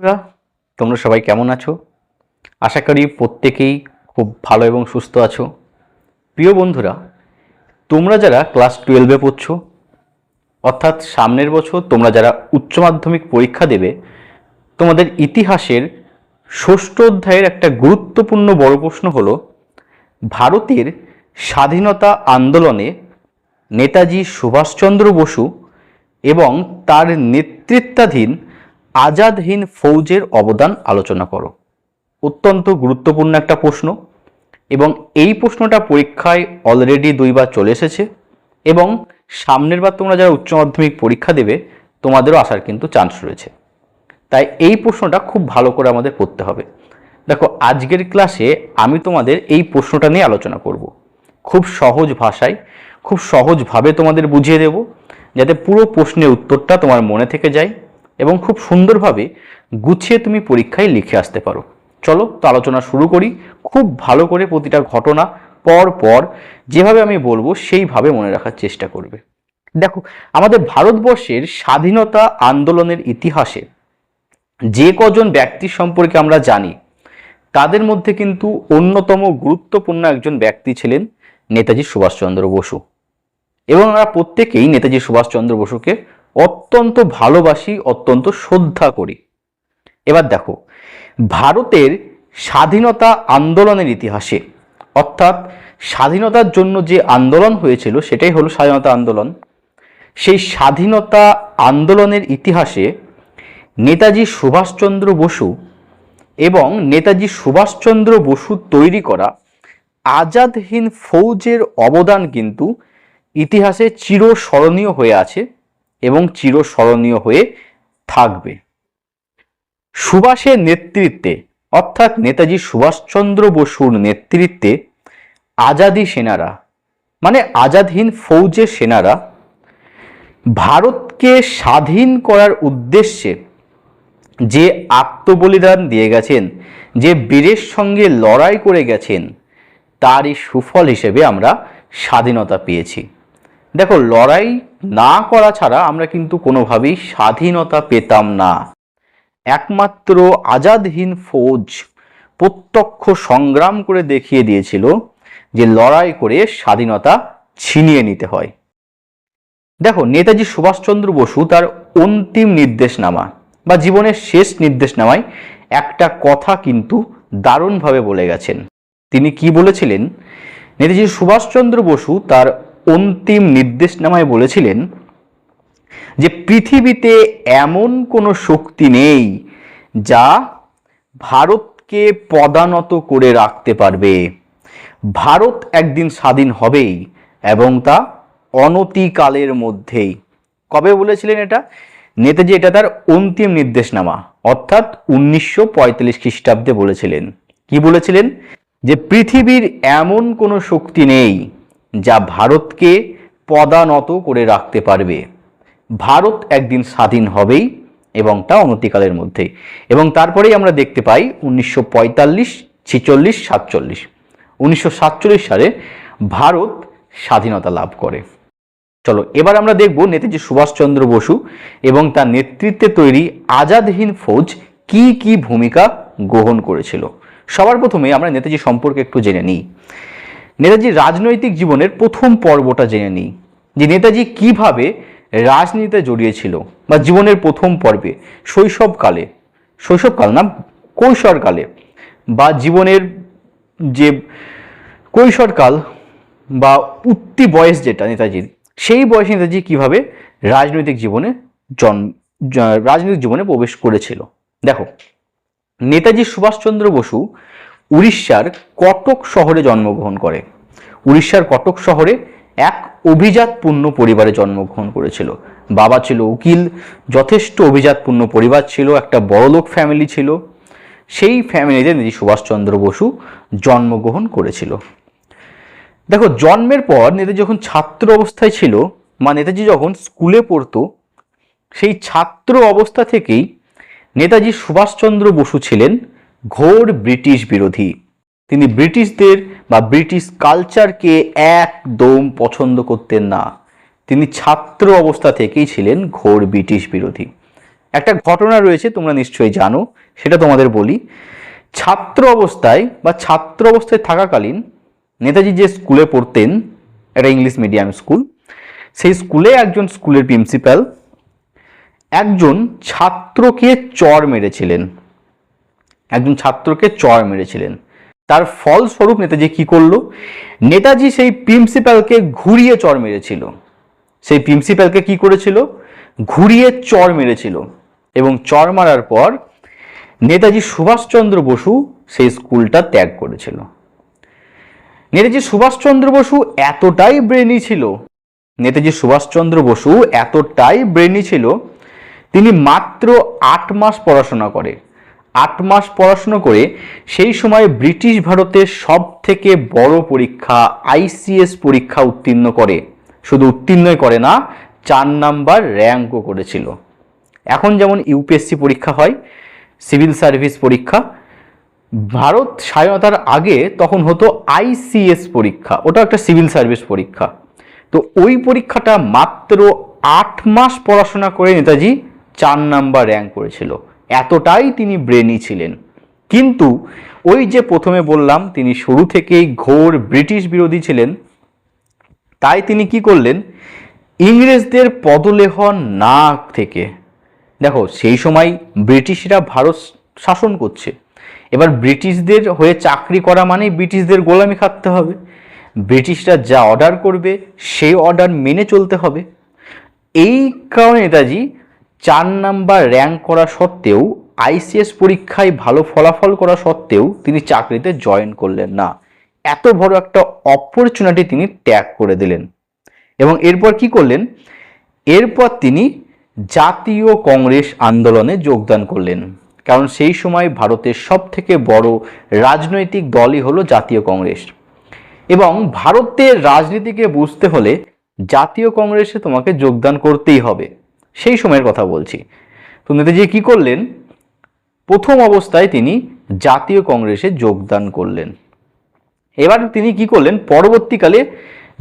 বন্ধুরা, তোমরা সবাই কেমন আছো? আশা করি প্রত্যেকেই খুব ভালো এবং সুস্থ আছো। প্রিয় বন্ধুরা, তোমরা যারা ক্লাস টুয়েলভে পড়ছো, অর্থাৎ সামনের বছর তোমরা যারা উচ্চ মাধ্যমিক পরীক্ষা দেবে, তোমাদের ইতিহাসের ষষ্ঠ অধ্যায়ের একটা গুরুত্বপূর্ণ বড় প্রশ্ন হল, ভারতের স্বাধীনতা আন্দোলনে নেতাজি সুভাষচন্দ্র বসু এবং তার নেতৃত্বাধীন আজাদ হিন্দ ফৌজের অবদান আলোচনা করো। অত্যন্ত গুরুত্বপূর্ণ একটা প্রশ্ন এবং এই প্রশ্নটা পরীক্ষায় অলরেডি দুইবার চলে এসেছে এবং সামনের বার তোমরা যারা উচ্চ মাধ্যমিক পরীক্ষা দেবে, তোমাদেরও আসার কিন্তু চান্স রয়েছে। তাই এই প্রশ্নটা খুব ভালো করে আমাদের পড়তে হবে। দেখো, আজকের ক্লাসে আমি তোমাদের এই প্রশ্নটা নিয়ে আলোচনা করব। খুব সহজ ভাষায়, খুব সহজভাবে তোমাদের বুঝিয়ে দেব, যাতে পুরো প্রশ্নের উত্তরটা তোমার মনে থেকে যায়। এবং খুব সুন্দরভাবে গুছিয়ে তুমি পরীক্ষায় লিখে আসতে পারো। চলো, তো আলোচনা শুরু করি। খুব ভালো করে প্রতিটা ঘটনা পর পর যেভাবে আমি বলব, সেইভাবে মনে রাখার চেষ্টা করবে। দেখো, আমাদের ভারতবর্ষের স্বাধীনতা আন্দোলনের ইতিহাসে যে কজন ব্যক্তি সম্পর্কে আমরা জানি, তাদের মধ্যে কিন্তু অন্যতম গুরুত্বপূর্ণ একজন ব্যক্তি ছিলেন নেতাজি সুভাষচন্দ্র বসু। এবং আমরা প্রত্যেকেই নেতাজি সুভাষচন্দ্র বসুকে অত্যন্ত ভালোবাসি, অত্যন্ত শ্রদ্ধা করি। এবার দেখো, ভারতের স্বাধীনতা আন্দোলনের ইতিহাসে, অর্থাৎ স্বাধীনতার জন্য যে আন্দোলন হয়েছিল, সেটাই হলো স্বাধীনতা আন্দোলন। সেই স্বাধীনতা আন্দোলনের ইতিহাসে নেতাজি সুভাষচন্দ্র বসু এবং নেতাজি সুভাষচন্দ্র বসু তৈরি করা আজাদ হিন্দ ফৌজের অবদান কিন্তু ইতিহাসে চিরস্মরণীয় হয়ে আছে। এবং চিরস্মরণীয় হয়ে থাকবে। সুভাষের নেতৃত্বে, অর্থাৎ নেতাজি সুভাষচন্দ্র বসুর নেতৃত্বে আজাদি সেনারা মানে আজাদহীন ফৌজের সেনারা ভারতকে স্বাধীন করার উদ্দেশ্যে যে আত্মবলিদান দিয়ে গেছেন, যে বীরের সঙ্গে লড়াই করে গেছেন, তারই সুফল হিসেবে আমরা স্বাধীনতা পেয়েছি। দেখো, লড়াই না করা ছাড়া আমরা কিন্তু কোনোভাবেই স্বাধীনতা পেতাম না। একমাত্র আজাদ হিন্দ ফৌজ প্রত্যক্ষ সংগ্রাম করে দেখিয়ে দিয়েছিল যে লড়াই করে স্বাধীনতা ছিনিয়ে নিতে হয়। দেখো, নেতাজি সুভাষচন্দ্র বসু তার অন্তিম নির্দেশনামা বা জীবনের শেষ নির্দেশনামায় একটা কথা কিন্তু দারুণভাবে বলে গেছেন। তিনি কি বলেছিলেন? নেতাজি সুভাষচন্দ্র বসু তার অন্তিম নির্দেশনামায় বলেছিলেন যে পৃথিবীতে এমন কোনো শক্তি নেই যা ভারতকে পদানত করে রাখতে পারবে। ভারত একদিন স্বাধীন হবেই এবং তা অনতিকালের মধ্যেই। কবে বলেছিলেন এটা? নেতাজি, এটা তার অন্তিম নির্দেশনামা। অর্থাৎ উনিশশো পঁয়তাল্লিশ খ্রিস্টাব্দে বলেছিলেন। কি বলেছিলেন? যে পৃথিবীর এমন কোনো শক্তি নেই যা ভারতকে পদানত করে রাখতে পারবে। ভারত একদিন স্বাধীন হবেই এবং তা অনতিকালের মধ্যে। এবং তারপরেই আমরা দেখতে পাই উনিশশো পঁয়তাল্লিশ, ছিচল্লিশ, সাতচল্লিশ। উনিশশো সাতচল্লিশ সালে ভারত স্বাধীনতা লাভ করে। চলো, এবার আমরা দেখব নেতাজি সুভাষচন্দ্র বসু এবং তার নেতৃত্বে তৈরি আজাদ হিন্দ ফৌজ কি কি ভূমিকা গ্রহণ করেছিল। সবার প্রথমে আমরা নেতাজি সম্পর্কে একটু জেনে নিই। নেতাজির রাজনৈতিক জীবনের প্রথম পর্বটা জেনে নিই, যে নেতাজি কীভাবে রাজনীতিতে জড়িয়েছিল বা জীবনের প্রথম পর্বে, শৈশবকালে, শৈশবকাল না, কৈশোরকালে বা জীবনের যে কৈশোরকাল বা উত্তি বয়স যেটা নেতাজির, সেই বয়সে নেতাজি কীভাবে রাজনৈতিক জীবনে জন্ম রাজনৈতিক জীবনে প্রবেশ করেছিল। দেখো, নেতাজি সুভাষচন্দ্র বসু উড়িষ্যার কটক শহরে জন্মগ্রহণ করে। উড়িষ্যার কটক শহরে এক অভিজাতপূর্ণ পরিবারে জন্মগ্রহণ করেছিল। বাবা ছিল উকিল, যথেষ্ট অভিজাতপূর্ণ পরিবার ছিল, একটা বড়লোক ফ্যামিলি ছিল। সেই ফ্যামিলিতে নেতাজি সুভাষচন্দ্র বসু জন্মগ্রহণ করেছিল। দেখো, জন্মের পর নেতাজি যখন ছাত্র অবস্থায় ছিল বা নেতাজি যখন স্কুলে পড়তো, সেই ছাত্র অবস্থা থেকেই নেতাজি সুভাষচন্দ্র বসু ছিলেন ঘোর ব্রিটিশ বিরোধী। তিনি ব্রিটিশদের বা ব্রিটিশ কালচারকে একদম পছন্দ করতেন না। তিনি ছাত্র অবস্থা থেকেই ছিলেন ঘোর ব্রিটিশ বিরোধী। একটা ঘটনা রয়েছে, তোমরা নিশ্চয়ই জানো, সেটা তোমাদের বলি। ছাত্র অবস্থায় বা ছাত্র অবস্থায় থাকাকালীন নেতাজি যে স্কুলে পড়তেন, একটা ইংলিশ মিডিয়াম স্কুল, সেই স্কুলে একজন স্কুলের প্রিন্সিপাল একজন ছাত্রকে চর মেরেছিলেন। একজন ছাত্রকে চর মেরেছিলেন। তার ফলস্বরূপ নেতাজি কি করল? নেতাজি সেই প্রিন্সিপালকে ঘুরিয়ে চর মেরেছিল। সেই প্রিন্সিপালকে কি করেছিল? ঘুরিয়ে চর মেরেছিল এবং চর মারার পর নেতাজি সুভাষচন্দ্র বসু সেই স্কুলটা ত্যাগ করেছিল। নেতাজি সুভাষচন্দ্র বসু এতটাই ব্রেনি ছিল, নেতাজি সুভাষচন্দ্র বসু এতটাই ব্রেনি ছিল, তিনি মাত্র আট মাস পড়াশোনা করে। আট মাস পড়াশুনো করে সেই সময় ব্রিটিশ ভারতের সব থেকে বড় পরীক্ষা আইসিএস পরীক্ষা উত্তীর্ণ করে। শুধু উত্তীর্ণই করে না, চার নাম্বার র্যাঙ্কও করেছিল। এখন যেমন ইউপিএসসি পরীক্ষা হয়, সিভিল সার্ভিস পরীক্ষা, ভারত স্বাধীনতার আগে তখন হতো আইসিএস পরীক্ষা ওটা একটা সিভিল সার্ভিস পরীক্ষা। তো ওই পরীক্ষাটা মাত্র আট মাস পড়াশোনা করে নেতাজি চার নাম্বার র্যাঙ্ক করেছিল। এতটাই তিনি ব্রেনি ছিলেন। কিন্তু ওই যে প্রথমে বললাম, তিনি শুরু থেকেই ঘোর ব্রিটিশ বিরোধী ছিলেন। তাই তিনি কি করলেন? ইংরেজদের পদলেহ না থেকে। দেখো, সেই সময় ব্রিটিশরা ভারত শাসন করছে। এবার ব্রিটিশদের হয়ে চাকরি করা মানেই ব্রিটিশদের গোলামি খাটতে হবে। ব্রিটিশরা যা অর্ডার করবে, সেই অর্ডার মেনে চলতে হবে। এই কারণে নেতাজি চার নাম্বার র্যাঙ্ক করা সত্ত্বেও আইসিএস পরীক্ষায় ভালো ফলাফল করা সত্ত্বেও তিনি চাকরিতে জয়েন করলেন না। এত বড় একটা অপরচুনিটি তিনি ত্যাগ করে দিলেন। এবং এরপর কি করলেন? এরপর তিনি জাতীয় কংগ্রেস আন্দোলনে যোগদান করলেন। কারণ সেই সময় ভারতের সব থেকে বড় রাজনৈতিক দলই হলো জাতীয় কংগ্রেস। এবং ভারতের রাজনীতিকে বুঝতে হলে জাতীয় কংগ্রেসে তোমাকে যোগদান করতেই হবে। সেই সময়ের কথা বলছি। তো নেতাজি কি করলেন? প্রথম অবস্থায় তিনি জাতীয় কংগ্রেসে যোগদান করলেন। এবার তিনি কি করলেন? পরবর্তীকালে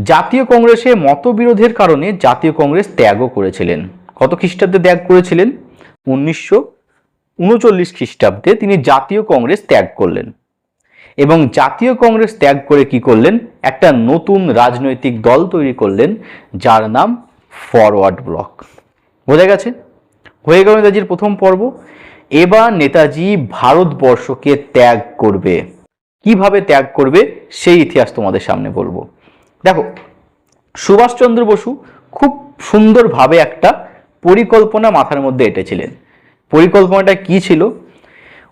জাতীয় কংগ্রেসে মতবিরোধের কারণে জাতীয় কংগ্রেস ত্যাগও করেছিলেন। কত খ্রিস্টাব্দে ত্যাগ করেছিলেন? উনিশশো উনচল্লিশ খ্রিস্টাব্দে তিনি জাতীয় কংগ্রেস ত্যাগ করলেন। এবং জাতীয় কংগ্রেস ত্যাগ করে কি করলেন? একটা নতুন রাজনৈতিক দল তৈরি করলেন, যার নাম ফরওয়ার্ড ব্লক। বোঝা গেছে? হয়ে গেল নেতাজির প্রথম পর্ব। এবার নেতাজি ভারতবর্ষকে ত্যাগ করবে। কীভাবে ত্যাগ করবে, সেই ইতিহাস তোমাদের সামনে বলব। দেখো, সুভাষচন্দ্র বসু খুব সুন্দরভাবে একটা পরিকল্পনা মাথার মধ্যে এঁটেছিলেন। পরিকল্পনাটা কি ছিল?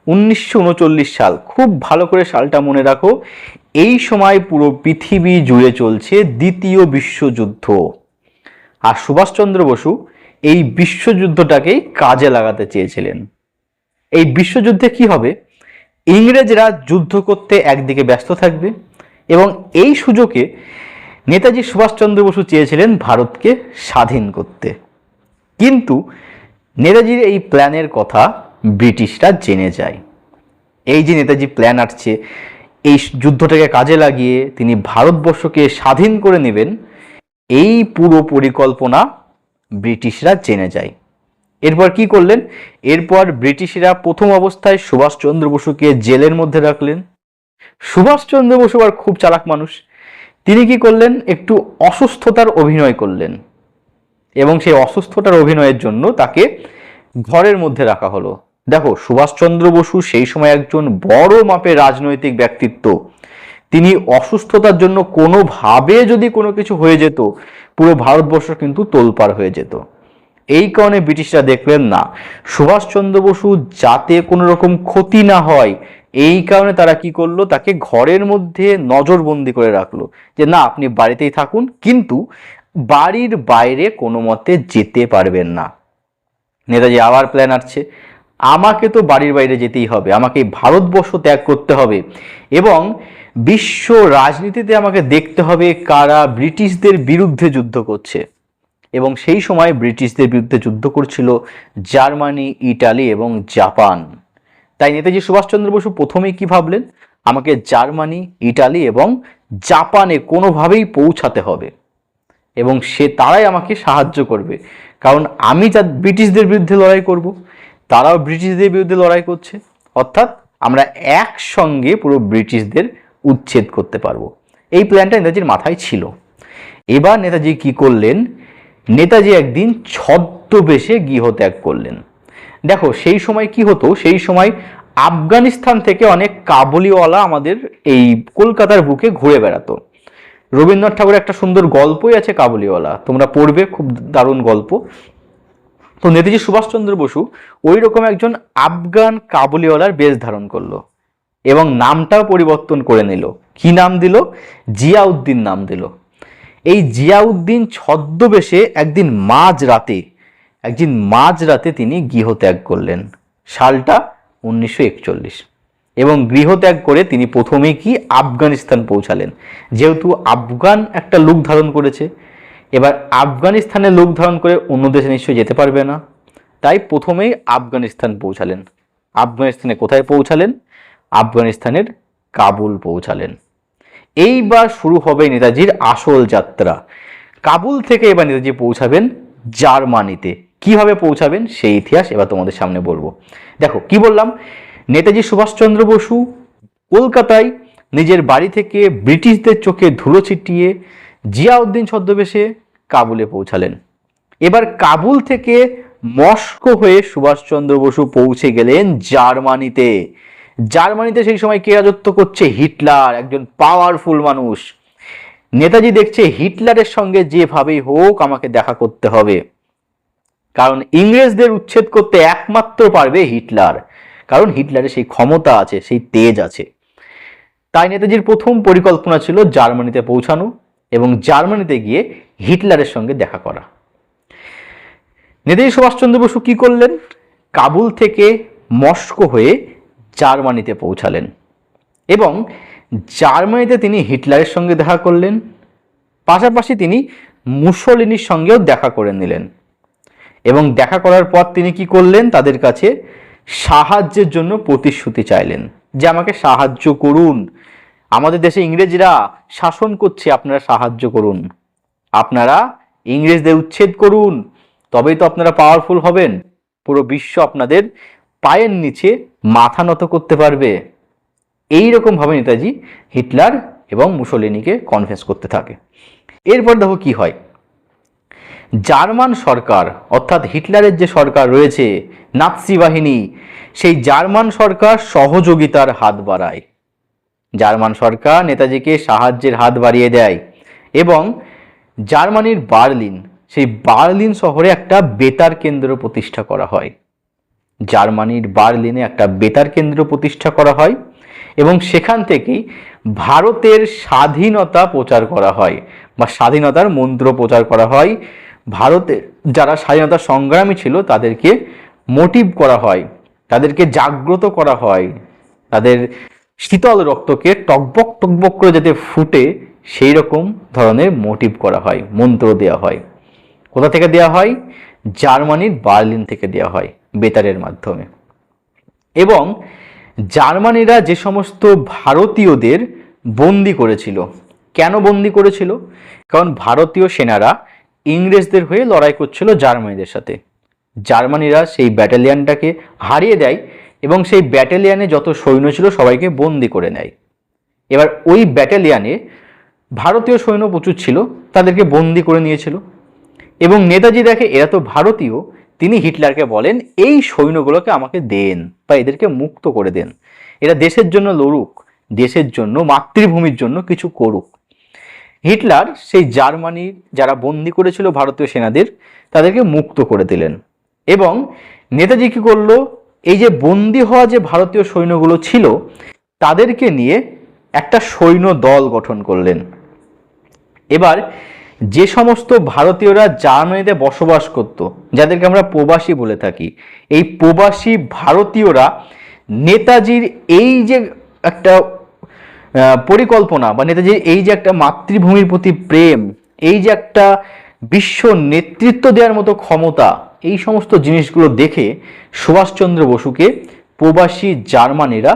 উনিশশো উনচল্লিশ সাল, খুব ভালো করে সালটা মনে রাখো, এই সময় পুরো পৃথিবী জুড়ে চলছে দ্বিতীয় বিশ্বযুদ্ধ। আর সুভাষচন্দ্র বসু এই বিশ্বযুদ্ধটাকেই কাজে লাগাতে চেয়েছিলেন। এই বিশ্বযুদ্ধে কি হবে? ইংরেজরা যুদ্ধ করতে একদিকে ব্যস্ত থাকবে এবং এই সুযোগে নেতাজি সুভাষচন্দ্র বসু চেয়েছিলেন ভারতকে স্বাধীন করতে। কিন্তু নেতাজির এই প্ল্যানের কথা ব্রিটিশরা জেনে যায়। এই যে নেতাজি প্ল্যান আসছে এই যুদ্ধটাকে কাজে লাগিয়ে তিনি ভারতবর্ষকে স্বাধীন করে নেবেন, এই পুরো পরিকল্পনা ব্রিটিশরা জেনে যায়। এরপর কি করলেন? এরপর ব্রিটিশরা প্রথম অবস্থায় সুভাষচন্দ্র বসুকে জেলের মধ্যে রাখলেন। সুভাষচন্দ্র বসু আর খুব চালাক মানুষ। তিনি কি করলেন? একটু অসুস্থতার অভিনয় করলেন। এবং সেই অসুস্থতার অভিনয়ের জন্য তাকে ঘরের মধ্যে রাখা হলো। দেখো, সুভাষচন্দ্র বসু সেই সময় একজন বড় মাপের রাজনৈতিক ব্যক্তিত্ব। তিনি অসুস্থতার জন্য কোনোভাবে যদি কোনো কিছু হয়ে যেত পুরো ভারতবর্ষ কিন্তু তোলপাড় হয়ে যেত। এই কারণে ব্রিটিশরা দেখলেন, না, সুভাষচন্দ্র বসু যাতে কোনো রকম ক্ষতি না হয়, এই কারণে তারা কি করল, তাকে ঘরের মধ্যে নজরবন্দি করে রাখল যে, না, আপনি বাড়িতেই থাকুন, কিন্তু বাড়ির বাইরে কোনো মতে যেতে পারবেন না। নেতাজি, আবার প্ল্যান আসছে। আমাকে তো বাড়ির বাইরে যেতেই হবে, আমাকে ভারতবর্ষ ত্যাগ করতে হবে। এবং বিশ্ব রাজনীতিতে আমাকে দেখতে হবে কারা ব্রিটিশদের বিরুদ্ধে যুদ্ধ করছে। এবং সেই সময় ব্রিটিশদের বিরুদ্ধে যুদ্ধ করছিল জার্মানি, ইটালি এবং জাপান। তাই নেতাজি সুভাষচন্দ্র বসু প্রথমেই কি ভাবলেন? আমাকে জার্মানি, ইটালি এবং জাপানে কোনোভাবেই পৌঁছাতে হবে। এবং সে তারাই আমাকে সাহায্য করবে। কারণ আমি যা ব্রিটিশদের বিরুদ্ধে লড়াই করব, তারাও ব্রিটিশদের বিরুদ্ধে লড়াই করছে। অর্থাৎ আমরা একসঙ্গে পুরো ব্রিটিশদের উচ্ছেদ করতে পারব। এই প্ল্যানটা নেতাজির মাথায় ছিল। এবার নেতাজি কি করলেন? নেতাজি একদিন ছদ্মবেশে গৃহত্যাগ করলেন। দেখো, সেই সময় কি হতো? সেই সময় আফগানিস্তান থেকে অনেক কাবুলিওয়ালা আমাদের এই কলকাতার বুকে ঘুরে বেড়াতো। রবীন্দ্রনাথ ঠাকুরের একটা সুন্দর গল্পই আছে কাবুলিওয়ালা। তোমরা পড়বে, খুব দারুণ গল্প। তো নেতাজি সুভাষচন্দ্র বসু ওই রকম একজন আফগান কাবুলিওয়ালার বেশ ধারণ করল। এবং নামটাও পরিবর্তন করে নিল। কি নাম দিল? জিয়াউদ্দিন নাম দিল। এই জিয়াউদ্দিন ছদ্মবেশে একদিন মাঝ রাতে, একদিন মাঝ রাতে তিনি গৃহত্যাগ করলেন, সালটা উনিশশো একচল্লিশ। এবং গৃহত্যাগ করে তিনি প্রথমেই কি আফগানিস্তান পৌঁছালেন। যেহেতু আফগান একটা লুক ধারণ করেছে, এবার আফগানিস্তানে লোক ধারণ করে অন্য দেশে নিশ্চয়ই যেতে পারবে না। তাই প্রথমেই আফগানিস্তান পৌঁছালেন। আফগানিস্তানে কোথায় পৌঁছালেন? আফগানিস্তানের কাবুল পৌঁছালেন। এইবার শুরু হবে নেতাজির আসল যাত্রা। কাবুল থেকে এবার নেতাজি পৌঁছাবেন জার্মানিতে। কীভাবে পৌঁছাবেন সেই ইতিহাস এবার তোমাদের সামনে বলব। দেখো, কি বললাম? নেতাজি সুভাষচন্দ্র বসু কলকাতায় নিজের বাড়ি থেকে ব্রিটিশদের চোখে ধুলো ছিটিয়ে জিয়াউদ্দিন ছদ্মবেশে কাবুলে পৌঁছালেন। এবার কাবুল থেকে মস্কো হয়ে সুভাষচন্দ্র বসু পৌঁছে গেলেন জার্মানিতে। জার্মানিতে সেই সময় কে রাজত্ব করছে? হিটলার, একজন পাওয়ারফুল মানুষ। নেতাজি দেখছে হিটলারের সঙ্গে যেভাবেই হোক আমাকে দেখা করতে হবে। কারণ ইংরেজদের উচ্ছেদ করতে একমাত্র পারবে হিটলার। কারণ হিটলারের সেই ক্ষমতা আছে, সেই তেজ আছে। তাই নেতাজির প্রথম পরিকল্পনা ছিল জার্মানিতে পৌঁছানো এবং জার্মানিতে গিয়ে হিটলারের সঙ্গে দেখা করা। নেতাজি সুভাষচন্দ্র বসু কি করলেন? কাবুল থেকে মস্কো হয়ে জার্মানিতে পৌঁছালেন এবং জার্মানিতে তিনি হিটলারের সঙ্গে দেখা করলেন, পাশাপাশি তিনি মুসলিনির সঙ্গেও দেখা করে নিলেন। এবং দেখা করার পর তিনি কি করলেন? তাদের কাছে সাহায্যের জন্য প্রতিশ্রুতি চাইলেন যে, আমাকে সাহায্য করুন। আমাদের দেশে ইংরেজরা শাসন করছে, আপনারা সাহায্য করুন। আপনারা ইংরেজদের উচ্ছেদ করুন। তবেই তো আপনারা পাওয়ারফুল হবেন। পুরো বিশ্ব আপনাদের পায়ের নিচে মাথা নত করতে পারবে। এই রকমভাবে নেতাজি হিটলার এবং মুসলিনিকে কনফেন্স করতে থাকে। এরপর দেখো কি হয়। জার্মান সরকার, অর্থাৎ হিটলারের যে সরকার রয়েছে, নাৎসি বাহিনী, সেই জার্মান সরকার সহযোগিতার হাত বাড়ায়। জার্মান সরকার নেতাজিকে সাহায্যের হাত বাড়িয়ে দেয় এবং জার্মানির বার্লিন, সেই বার্লিন শহরে একটা বেতার কেন্দ্র প্রতিষ্ঠা করা হয়। জার্মানির বার্লিনে একটা বেতার কেন্দ্র প্রতিষ্ঠা করা হয় এবং সেখান থেকেই ভারতের স্বাধীনতা প্রচার করা হয় বা স্বাধীনতার মন্ত্র প্রচার করা হয়। ভারতের যারা স্বাধীনতা সংগ্রামী ছিল তাদেরকে মোটিভ করা হয়, তাদেরকে জাগ্রত করা হয়, তাদের শীতল রক্তকে টকবক টকবক করে যাতে ফুটে সেই রকম ধরনের মোটিভ করা হয়, মন্ত্র দেওয়া হয়। কোথা থেকে দেওয়া হয়? জার্মানির বার্লিন থেকে দেওয়া হয়। বেতারের মাধ্যমে। এবং জার্মানিরা যে সমস্ত ভারতীয়দের বন্দি করেছিল। কেন বন্দি করেছিল? কারণ ভারতীয় সেনারা ইংরেজদের হয়ে লড়াই করছিল জার্মানিদের সাথে। জার্মানিরা সেই ব্যাটালিয়ানটাকে হারিয়ে দেয় এবং সেই ব্যাটালিয়ানে যত সৈন্য ছিল সবাইকে বন্দি করে নেয়। এবার ওই ব্যাটালিয়ানে ভারতীয় সৈন্য প্রচুর ছিল, তাদেরকে বন্দি করে নিয়েছিল। এবং নেতাজি দেখে এরা তো ভারতীয় তিনি হিটলারকে বলেন, এই সৈন্যগুলোকে আমাকে দেন বা এদেরকে মুক্ত করে দেন। এরা দেশের জন্য লড়ুক, দেশের জন্য, মাতৃভূমির জন্য কিছু করুক। হিটলার সেই জার্মানির যারা বন্দি করেছিল ভারতীয় সেনাদের, তাদেরকে মুক্ত করে দিলেন। এবং নেতাজি কি করল? এই যে বন্দি হওয়া যে ভারতীয় সৈন্যগুলো ছিল, তাদেরকে নিয়ে একটা সৈন্য দল গঠন করলেন। এবার যে সমস্ত ভারতীয়রা জার্মানিতে বসবাস করত, যাদেরকে আমরা প্রবাসী বলে থাকি, এই প্রবাসী ভারতীয়রা নেতাজির এই যে একটা পরিকল্পনা বা নেতাজির এই যে একটা মাতৃভূমির প্রতি প্রেম, এই যে একটা বিশ্ব নেতৃত্ব দেওয়ার মতো ক্ষমতা, এই সমস্ত জিনিসগুলো দেখে সুভাষচন্দ্র বসুকে প্রবাসী জার্মানিরা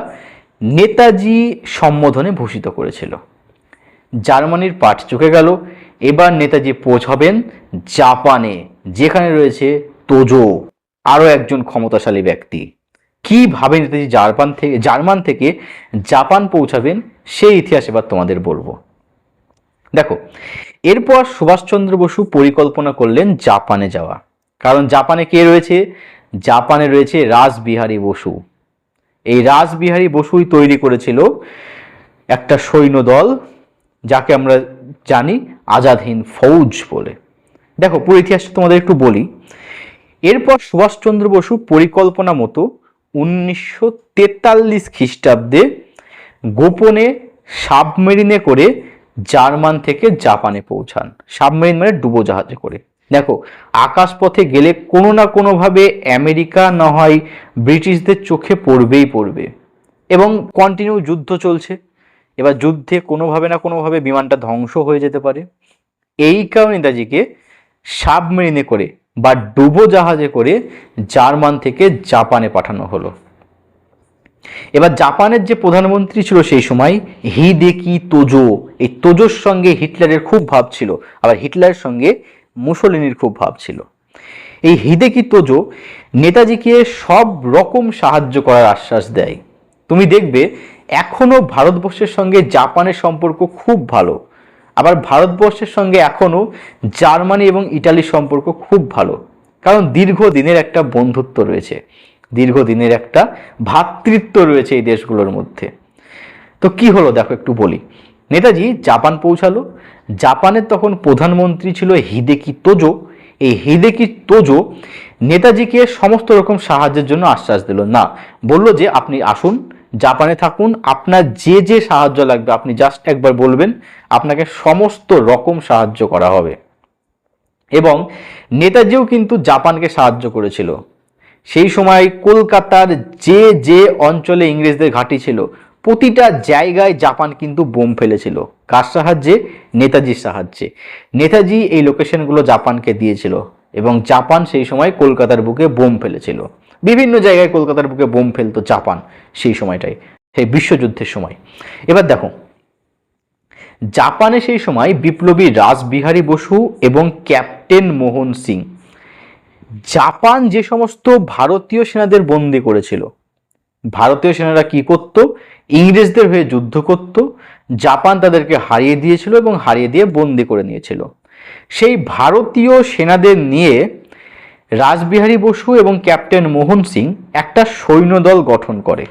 নেতাজি সম্বোধনে ভূষিত করেছিল। জার্মানির পাঠ চুকে গেল। এবার নেতাজি পৌঁছাবেন জাপানে, যেখানে রয়েছে তোজো, আরও একজন ক্ষমতাশালী ব্যক্তি। কীভাবে নেতাজি জার্মান থেকে জার্মান থেকে জাপান পৌঁছাবেন, সেই ইতিহাস এবার তোমাদের বলব। দেখো, এরপর সুভাষচন্দ্র বসু পরিকল্পনা করলেন জাপানে যাওয়া। কারণ জাপানে কে রয়েছে? জাপানে রয়েছে রাসবিহারী বসু। এই রাসবিহারী বসুই তৈরি করেছিল একটা সৈন্যদল, যাকে আমরা জানি আজাদহীন ফৌজ বলে। দেখো, পুরো ইতিহাসটা তোমাদের একটু বলি। এরপর সুভাষচন্দ্র বসু পরিকল্পনা মতো উনিশশো তেতাল্লিশ খ্রিস্টাব্দে গোপনে সাবমেরিনে করে জার্মান থেকে জাপানে পৌঁছান। সাবমেরিন মানে ডুবোজাহাজে করে। দেখো, আকাশপথে গেলে কোনো না কোনোভাবে আমেরিকা না হয় ব্রিটিশদের চোখে পড়বেই পড়বে। এবং কন্টিনিউ যুদ্ধ চলছে। এবার যুদ্ধে কোনোভাবে না কোনোভাবে বিমানটা ধ্বংস হয়ে যেতে পারে। এই কারণে নেতাজিকে সাবমেরিনে করে বা ডুবোজাহাজে করে জার্মান থেকে জাপানে পাঠানো হলো। এবার জাপানের যে প্রধানমন্ত্রী ছিল সেই সময় হিদেকি তোজো, এই তোজোর সঙ্গে হিটলারের খুব ভাব ছিল, আবার হিটলারের সঙ্গে মুসলিনীর খুব ভাব ছিল। এই হিদেকি তোজো নেতাজিকে সব রকম সাহায্য করার আশ্বাস দেয়। তুমি দেখবে এখনও ভারতবর্ষের সঙ্গে জাপানের সম্পর্ক খুব ভালো। আবার ভারতবর্ষের সঙ্গে এখনও জার্মানি এবং ইটালির সম্পর্ক খুব ভালো। কারণ দীর্ঘদিনের একটা বন্ধুত্ব রয়েছে। দীর্ঘদিনের একটা ভ্রাতৃত্ব রয়েছে এই দেশগুলোর মধ্যে। তো কি হলো দেখো একটু বলি। নেতাজি জাপান পৌঁছালো। জাপানের তখন প্রধানমন্ত্রী ছিল হিদেকি তোজো। এই হিদেকি তোজো নেতাজিকে সমস্ত রকম সাহায্যের জন্য আশ্বাস দিল। না, বলল যে আপনি আসুন জাপানে থাকুন, আপনার যে যে সাহায্য লাগবে, আপনি জাস্ট একবার বলবেন, আপনাকে সমস্ত রকম সাহায্য করা হবে। এবং নেতাজিও কিন্তু জাপানকে সাহায্য করেছিল। সেই সময় কলকাতার যে যে অঞ্চলে ইংরেজদের ঘাঁটি ছিল, প্রতিটা জায়গায় জাপান কিন্তু বোম ফেলেছিল। কার সাহায্যে? নেতাজির সাহায্যে। নেতাজি এই লোকেশনগুলো জাপানকে দিয়েছিল এবং জাপান সেই সময় কলকাতার বুকে বোম ফেলেছিল। বিভিন্ন জায়গায় কলকাতার বুকে বোম ফেলতো জাপান সেই সময়টাই সেই বিশ্বযুদ্ধের সময়। এবার দেখো, জাপানে সেই সময় বিপ্লবী রাসবিহারী বসু এবং ক্যাপ্টেন মোহন সিং। জাপান যে সমস্ত ভারতীয় সেনাদের বন্দি করেছিল, ভারতীয় সেনারা কি করত? ইংরেজদের হয়ে যুদ্ধ করত, জাপান তাদেরকে হারিয়ে দিয়েছিল এবং হারিয়ে দিয়ে বন্দি করে নিয়েছিল। সেই ভারতীয় সেনাদের নিয়ে রাসবিহারী বসু এবং ক্যাপ্টেন মোহন সিং একটা সৈন্যদল গঠন করে।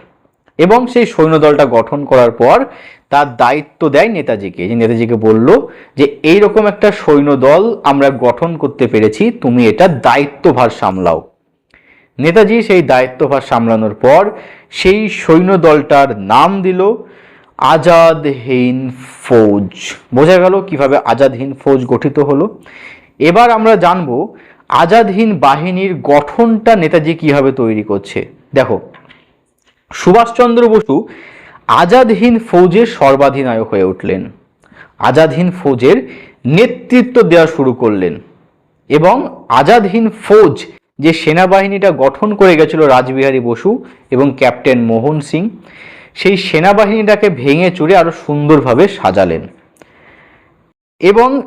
এবং সেই সৈন্যদলটা গঠন করার পর তার দায়িত্ব দেয় নেতাজিকে। যে নেতাজিকে বলল যে এই রকম একটা সৈন্যদল আমরা গঠন করতে পেরেছি, তুমি এটা দায়িত্বভার সামলাও। নেতাজি সেই দায়িত্বভার সামলানোর পর সেই সৈন্যদলটার নাম দিল আজাদ হিন্দ ফৌজ। বোঝা গেল কীভাবে আজাদ হিন্দ ফৌজ গঠিত হলো। এবার আমরা জানব আজাদ হিন্দ বাহিনীর গঠনটা নেতাজি কীভাবে তৈরি করছে? দেখো, সুভাষচন্দ্র বসু আজাদ হিন্দ ফৌজের সর্বাধিনায়ক হয়ে উঠলেন। আজাদ হিন্দ ফৌজের নেতৃত্ব দেওয়া শুরু করলেন এবং আজাদ হিন্দ ফৌজ যে সেনাবাহিনীটা গঠন করে গেছিল রাজবিহারী বসু এবং ক্যাপ্টেন মোহন সিং, সেই সেনাবাহিনীটাকে ভেঙে চুরে আরও সুন্দরভাবে সাজালেন। এবং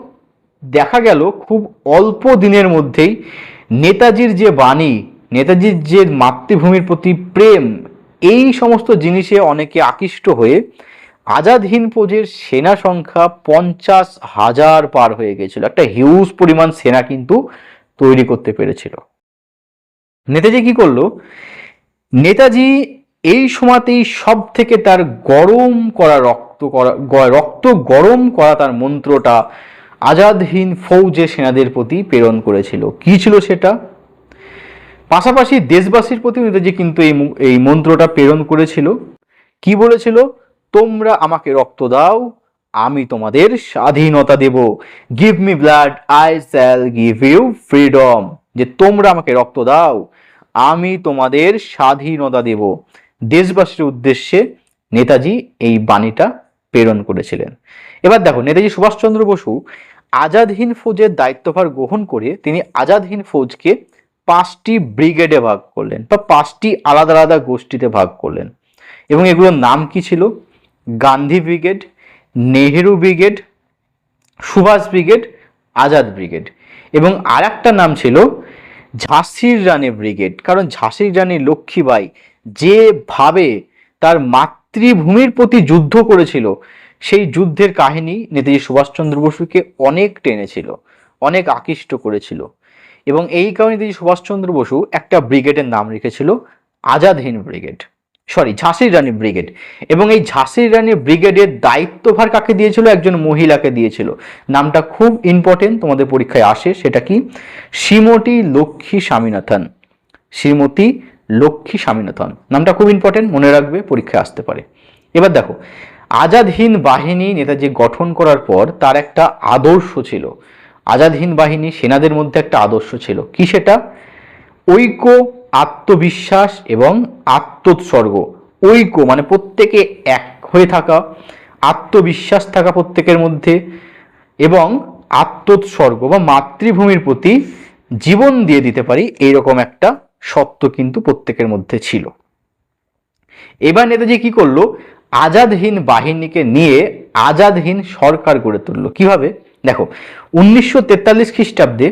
দেখা গেল খুব অল্প দিনের মধ্যেই নেতাজির যে বাণী, নেতাজির যে মাতৃভূমির প্রতি প্রেম, এই সমস্ত জিনিসে অনেকে আকৃষ্ট হয়ে আজাদ হিন্দ ফৌজের সেনা সংখ্যা পঞ্চাশ হাজার পার হয়ে গেছিল। একটা হিউজ পরিমাণ সেনা কিন্তু তৈরি করতে পেরেছিল। নেতাজি কি করল? নেতাজি এই সময়তেই সব থেকে তার গরম করা রক্ত করা রক্ত গরম করা তার মন্ত্রটা আজাদ হিন্দ ফৌজে সেনাদের প্রতি প্রেরণ করেছিল। কি ছিল সেটা? পাশাপাশি দেশবাসীর প্রতি নেতাজি কিন্তু এই এই মন্ত্রটা প্রেরণ করেছিল। কি বলেছিল? তোমরা আমাকে রক্ত দাও, আমি তোমাদের স্বাধীনতা দেব। Give me blood I shall give you freedom যে তোমরা আমাকে রক্ত দাও, আমি তোমাদের স্বাধীনতা দেব। দেশবাসীর উদ্দেশ্যে নেতাজি এই বাণীটা প্রেরণ করেছিলেন। এবার দেখো, নেতাজি সুভাষচন্দ্র বসু আজাদ হিন্দ ফৌজের দায়িত্বভার গ্রহণ করে তিনি আজাদ হিন্দ ফৌজকে পাঁচটি ব্রিগেডে ভাগ করলেন বা পাঁচটি আলাদা আলাদা গোষ্ঠীতে ভাগ করলেন। এবং এগুলোর নাম কি ছিল? Gandhi brigade, Nehru brigade, Subhas brigade, Azad brigade. এবং আর একটা নাম ছিল ঝাঁসির রানী ব্রিগেড। কারণ ঝাঁসির রানী লক্ষ্মীবাই যেভাবে তার মাতৃভূমির প্রতি যুদ্ধ করেছিল সেই যুদ্ধের কাহিনী নেতাজি সুভাষচন্দ্র বসুকে অনেক টেনেছিল, অনেক আকৃষ্ট করেছিল। এবং এই কারণে নেতাজি সুভাষচন্দ্র বসু একটা ব্রিগেডের নাম রেখেছিল আজাদ হিন্দ ব্রিগেড। সরি ঝাঁসির রানী ব্রিগেড। এবং এই ঝাঁসির রানী ব্রিগেডের দায়িত্বভার কাকে দিয়েছিল? একজন মহিলাকে দিয়েছিল। নামটা খুব ইম্পর্টেন্ট তোমাদের পরীক্ষায় আসে সেটা কি? শ্রীমতী লক্ষ্মী স্বামীনাথন। শ্রীমতী লক্ষ্মী স্বামীনাথন। নামটা খুব ইম্পর্টেন্ট মনে রাখবে, পরীক্ষায় আসতে পারে। এবার দেখো আজাদ হিন্দ বাহিনী নেতাজি গঠন করার পর তার একটা আদর্শ ছিল। আজাদ হিন্দ বাহিনী সেনাদের মধ্যে একটা আদর্শ ছিল। কি সেটা? ঐক্য, আত্মবিশ্বাস এবং আত্মোৎসর্গ। ঐক্য মানে প্রত্যেকে এক হয়ে থাকা, আত্মবিশ্বাস থাকা প্রত্যেকের মধ্যে এবং আত্মোৎসর্গ বা মাতৃভূমির প্রতি জীবন দিয়ে দিতে পারি এইরকম একটা সত্য কিন্তু প্রত্যেকের মধ্যে ছিল। এবার নেতাজি কি করল? আজাদহীন বাহিনীকে নিয়ে আজাদহীন সরকার গড়ে তুললো। কীভাবে? দেখো, উনিশশো তেতাল্লিশ খ্রিস্টাব্দে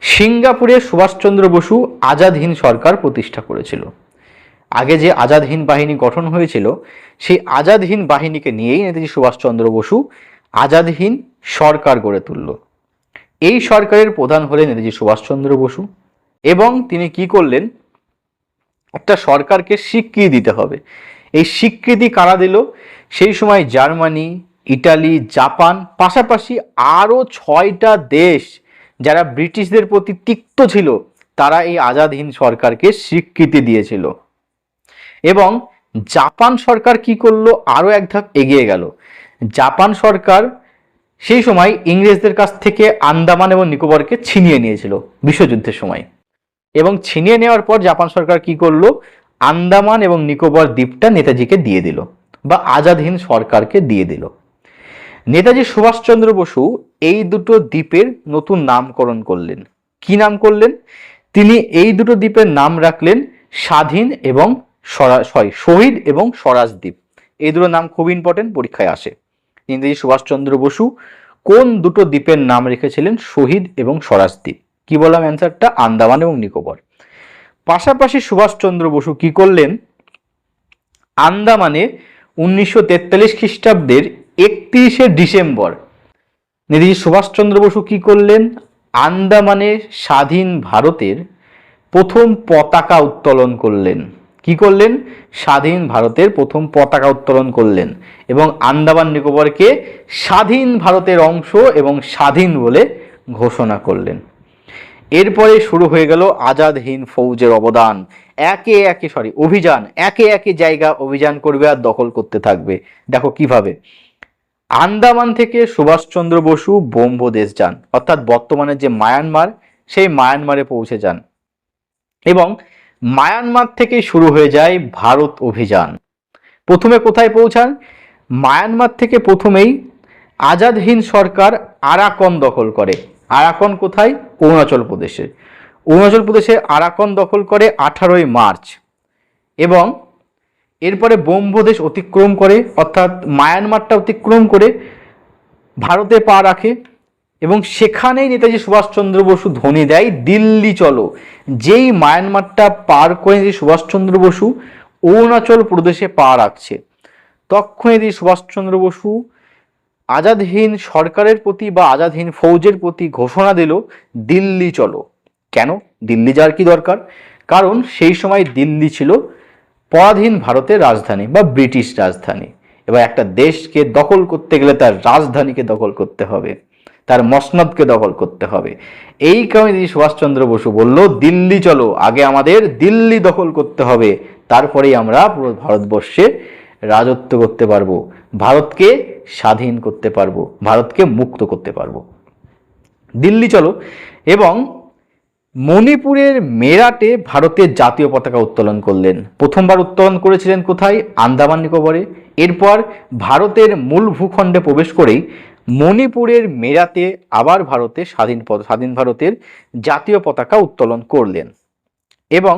সিঙ্গাপুরে সুভাষচন্দ্র বসু আজাদহীন সরকার প্রতিষ্ঠা করেছিল। আগে যে আজাদহীন বাহিনী গঠন হয়েছিল, সেই আজাদহীন বাহিনীকে নিয়েই নেতাজি সুভাষচন্দ্র বসু আজাদহীন সরকার গড়ে তুলল। এই সরকারের প্রধান হলেন নেতাজি সুভাষচন্দ্র বসু এবং তিনি কি করলেন? একটা সরকারকে স্বীকৃতি দিতে হবে। এই স্বীকৃতি কারা দিল? সেই সময় জার্মানি, ইটালি, জাপান, পাশাপাশি আরও ছয়টা দেশ যারা ব্রিটিশদের প্রতি তিক্ত ছিল, তারা এই আজাদহীন সরকারকে স্বীকৃতি দিয়েছিল। এবং জাপান সরকার কি করল? আরও এক ধাপ এগিয়ে গেল। জাপান সরকার সেই সময় ইংরেজদের কাছ থেকে আন্দামান এবং নিকোবরকে ছিনিয়ে নিয়েছিল বিশ্বযুদ্ধের সময়। এবং ছিনিয়ে নেওয়ার পর জাপান সরকার কি করল? আন্দামান এবং নিকোবর দ্বীপটা নেতাজিকে দিয়ে দিল বা আজাদহীন সরকারকে দিয়ে দিল। নেতাজি সুভাষচন্দ্র বসু এই দুটো দ্বীপের নতুন নামকরণ করলেন। কি নাম করলেন? তিনি এই দুটো দ্বীপের নাম রাখলেন স্বাধীন এবং সরি শহীদ এবং স্বরাজ দ্বীপ। এই দুটো নাম খুব ইম্পর্টেন্ট পরীক্ষায় আসে। নেতাজি সুভাষচন্দ্র বসু কোন দুটো দ্বীপের নাম রেখেছিলেন? শহীদ এবং স্বরাজ দ্বীপ। কি বললাম অ্যান্সারটা আন্দামান এবং নিকোবর। পাশাপাশি সুভাষচন্দ্র বসু কি করলেন? আন্দামানে উনিশশো তেতাল্লিশ খ্রিস্টাব্দের একত্রিশে ডিসেম্বর। নেতাজি সুভাষচন্দ্র বসু কি করলেন? আন্দামানে স্বাধীন ভারতের প্রথম পতাকা উত্তোলন করলেন। কি করলেন? স্বাধীন ভারতের প্রথম পতাকা উত্তোলন করলেন এবং আন্দামান নিকোবরকে স্বাধীন ভারতের অংশ এবং স্বাধীন বলে ঘোষণা করলেন। এরপরে শুরু হয়ে গেল আজাদ হিন্দ ফৌজের অবদান। একে একে সরি অভিযান। একে একে জায়গা অভিযান করবে আর দখল করতে থাকবে। দেখো কীভাবে। আন্দামান থেকে সুভাষচন্দ্র বসু বোম্বদেশ যান। অর্থাৎ বর্তমানে যে মায়ানমার, সেই মায়ানমারে পৌঁছে যান। এবং মায়ানমার থেকে শুরু হয়ে যায় ভারত অভিযান। প্রথমে কোথায় পৌঁছান? মায়ানমার থেকে প্রথমেই আজাদ হিন্দ সরকার আরাকন দখল করে। আরাকন কোথায়? অরুণাচল প্রদেশে। অরুণাচল প্রদেশে আরাকন দখল করে আঠারোই মার্চ এবং এরপরে বোম্বদেশ অতিক্রম করে, অর্থাৎ মায়ানমারটা অতিক্রম করে ভারতে পা রাখে এবং সেখানেই নেতাজি সুভাষচন্দ্র বসু ধ্বনি দেয়, দিল্লি চলো। যেই মায়ানমারটা পার করে নেতাজি সুভাষচন্দ্র বসু অরুণাচল প্রদেশে পা রাখছে। তখন নেতাজি সুভাষচন্দ্র বসু আজাদহীন সরকারের প্রতি বা আজাদহীন ফৌজের প্রতি ঘোষণা দিল, দিল্লি চলো। কেন? দিল্লি যাওয়ার কি দরকার? কারণ সেই সময় দিল্লি ছিল পরাধীন ভারতের রাজধানী বা ব্রিটিশ রাজধানী। এবার একটা দেশকে দখল করতে গেলে তার রাজধানীকে দখল করতে হবে, তার মসনদকে দখল করতে হবে। এই কারণে যদি সুভাষচন্দ্র বসু বলল, দিল্লি চলো, আগে আমাদের দিল্লি দখল করতে হবে, তারপরেই আমরা পুরো ভারতবর্ষে রাজত্ব করতে পারব, ভারতকে স্বাধীন করতে পারব, ভারতকে মুক্ত করতে পারব। দিল্লি চলো, এবং মণিপুরের মেরাটে ভারতের জাতীয় পতাকা উত্তোলন করলেন। প্রথমবার উত্তোলন করেছিলেন কোথায়? আন্দামান নিকোবরে। এরপর ভারতের মূল ভূখণ্ডে প্রবেশ করেই মণিপুরের মেরাতে আবার ভারতে স্বাধীন স্বাধীন ভারতের জাতীয় পতাকা উত্তোলন করলেন এবং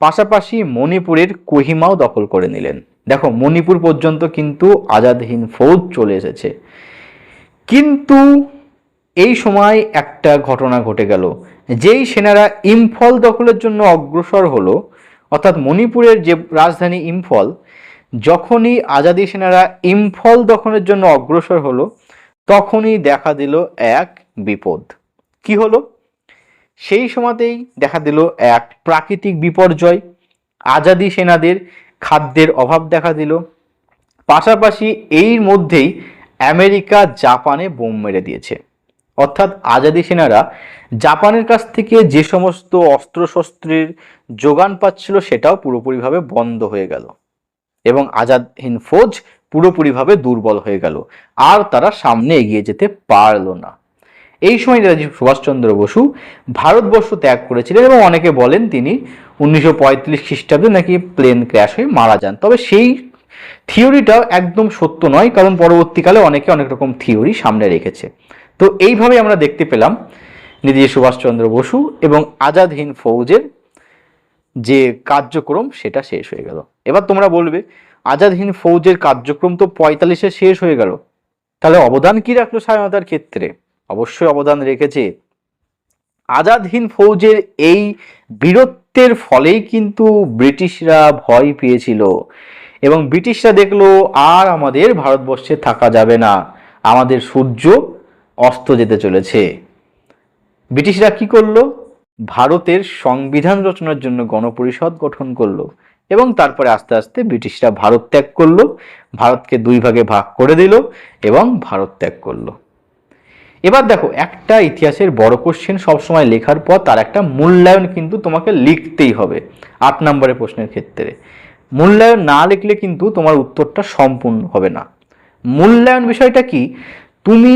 পাশাপাশি মণিপুরের কোহিমাও দখল করে নিলেন। দেখো, মণিপুর পর্যন্ত কিন্তু আজাদ হিন্দ ফৌজ চলে এসেছে। কিন্তু এই সময় একটা ঘটনা ঘটে গেল, যেই সেনারা ইম্ফল দখলের জন্য অগ্রসর হলো, অর্থাৎ মণিপুরের যে রাজধানী ইম্ফল, যখনই আজাদি সেনারা ইম্ফল দখলের জন্য অগ্রসর হলো, তখনই দেখা দিল এক বিপদ। কি হলো? সেই সময়তেই দেখা দিল এক প্রাকৃতিক বিপর্যয়। আজাদি সেনাদের খাদ্যের অভাব দেখা দিল। পাশাপাশি এই মধ্যেই আমেরিকা জাপানে বোম মেরে দিয়েছে। অর্থাৎ আজাদি সেনারা জাপানের কাছ থেকে যে সমস্ত অস্ত্রশস্ত্রের যোগান পাচ্ছিল সেটাও পুরোপুরিভাবে বন্ধ হয়ে গেল এবং আজাদ হিন্দ ফৌজ পুরোপুরিভাবে দুর্বল হয়ে গেল। আর তারা সামনে এগিয়ে যেতে পারল না। এই সময় নেতাজি সুভাষচন্দ্র বসু ভারতবর্ষ ত্যাগ করেছিলেন এবং অনেকে বলেন তিনি উনিশশো পঁয়ত্রিশ খ্রিস্টাব্দে নাকি প্লেন ক্র্যাশ হয়ে মারা যান। তবে সেই থিওরিটাও একদম সত্য নয়, কারণ পরবর্তীকালে অনেকে অনেক রকম থিওরি সামনে রেখেছে। তো এইভাবে আমরা দেখতে পেলাম নেতাজি সুভাষচন্দ্র বসু এবং আজাদ হিন্দ ফৌজের যে কার্যক্রম, সেটা শেষ হয়ে গেল। এবার তোমরা বলবে, আজাদ হিন্দ ফৌজের কার্যক্রম তো পঁয়তাল্লিশে শেষ হয়ে গেল। তাহলে অবদান কি রাখল স্বাধীনতার ক্ষেত্রে? অবশ্যই অবদান রেখেছে। আজাদ হিন্দ ফৌজের এই বীরত্বের ফলেই কিন্তু ব্রিটিশরা ভয় পেয়েছিল এবং ব্রিটিশরা দেখল, আর আমাদের ভারতবর্ষে থাকা যাবে না, আমাদের সূর্য অস্ত যেতে চলেছে। ব্রিটিশরা কি করল? ভারতের সংবিধান রচনার জন্য গণপরিষদ গঠন করল এবং তারপরে আস্তে আস্তে ব্রিটিশরা ভারত ত্যাগ করল, ভারতকে দুই ভাগে ভাগ করে দিল এবং ভারত ত্যাগ করল। এবার দেখো, একটা ইতিহাসের বড় কোশ্চেন সবসময় লেখার পর তার একটা মূল্যায়ন কিন্তু তোমাকে লিখতেই হবে আট নম্বরের প্রশ্নের ক্ষেত্রে। মূল্যায়ন না লিখলে কিন্তু তোমার উত্তরটা সম্পূর্ণ হবে না। মূল্যায়ন বিষয়টা কি? তুমি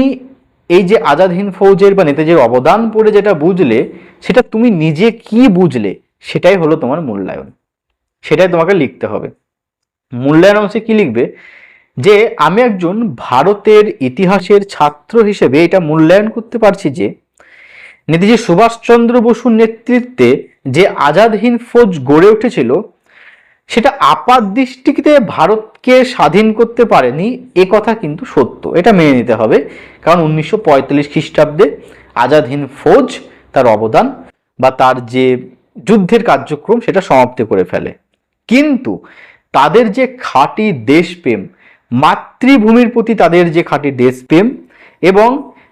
এই যে আজাদ হিন্দ ফৌজের বা নেতাজির অবদান পড়ে যেটা বুঝলে, সেটা তুমি নিজে কি বুঝলে, সেটাই হলো তোমার মূল্যায়ন। সেটাই তোমাকে লিখতে হবে। মূল্যায়ন অংশে কি লিখবে? যে আমি একজন ভারতের ইতিহাসের ছাত্র হিসেবে এটা মূল্যায়ন করতে পারছি যে, নেতাজি সুভাষচন্দ্র বসুর নেতৃত্বে যে আজাদ হিন্দ ফৌজ গড়ে উঠেছিল, সেটা আপাত দৃষ্টিতে ভারতকে স্বাধীন করতে পারেনি, এ কথা কিন্তু সত্য। এটা মেনে নিতে হবে, কারণ উনিশশো পঁয়তাল্লিশ খ্রিস্টাব্দে আজাদ হিন্দ ফৌজ তার অবদান বা তার যে যুদ্ধের কার্যক্রম সেটা সমাপ্ত করে ফেলে। কিন্তু তাদের যে খাঁটি দেশপ্রেম মাতৃভূমির প্রতি তাদের যে খাঁটি দেশপ্রেম এবং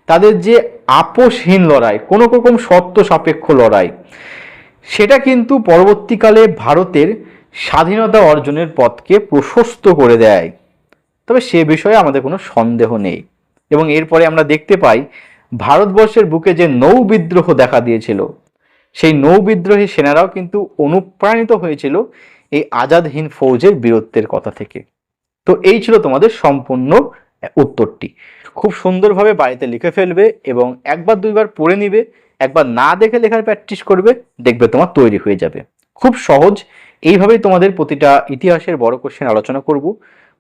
তাদের যে আপোষহীন লড়াই, কোনো রকম শর্ত সাপেক্ষ লড়াই, সেটা কিন্তু পরবর্তীকালে ভারতের স্বাধীনতা অর্জনের পথকে প্রশস্ত করে দেয়। তবে সে বিষয়ে আমাদের কোনো সন্দেহ নেই। এবং এরপরে আমরা দেখতে পাই, ভারতবর্ষের বুকে যে নৌ বিদ্রোহ দেখা দিয়েছিল, সেই নৌ বিদ্রোহী সেনারাও কিন্তু অনুপ্রাণিত হয়েছিল এই আজাদ হিন্দ ফৌজের বীরত্বের কথা থেকে। তো এই ছিল তোমাদের সম্পূর্ণ উত্তরটি। খুব সুন্দরভাবে বাড়িতে লিখে ফেলবে এবং একবার দুইবার পড়ে নিবে, একবার না দেখে লেখার প্র্যাকটিস করবে, দেখবে তোমার তৈরি হয়ে যাবে। খুব সহজ, এইভাবেই তোমাদের প্রতিটা ইতিহাসের বড় কোশ্চেন আলোচনা করব।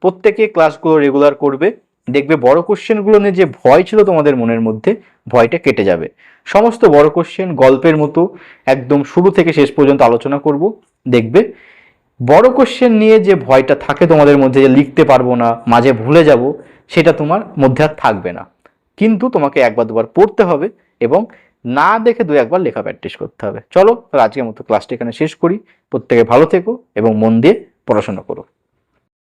প্রত্যেকে ক্লাসগুলো রেগুলার করবে, দেখবে বড় কোশ্চেনগুলো নিয়ে যে ভয় ছিল তোমাদের মনের মধ্যে, ভয়টা কেটে যাবে। সমস্ত বড় কোশ্চেন গল্পের মতো, একদম শুরু থেকে শেষ পর্যন্ত আলোচনা করব, দেখবে বড় কোশ্চেন নিয়ে যে ভয়টা থাকে তোমাদের মধ্যে যে লিখতে পারব না, মাঝে ভুলে যাব, সেটা তোমার মধ্যে আর থাকবে না। কিন্তু তোমাকে একবার দুবার পড়তে হবে এবং না দেখে দু একবার লেখা প্র্যাকটিস করতে হবে। চলো আজকের মতো ক্লাসটি এখানে শেষ করি। প্রত্যেকে ভালো থেকো এবং মন দিয়ে পড়াশোনা করো।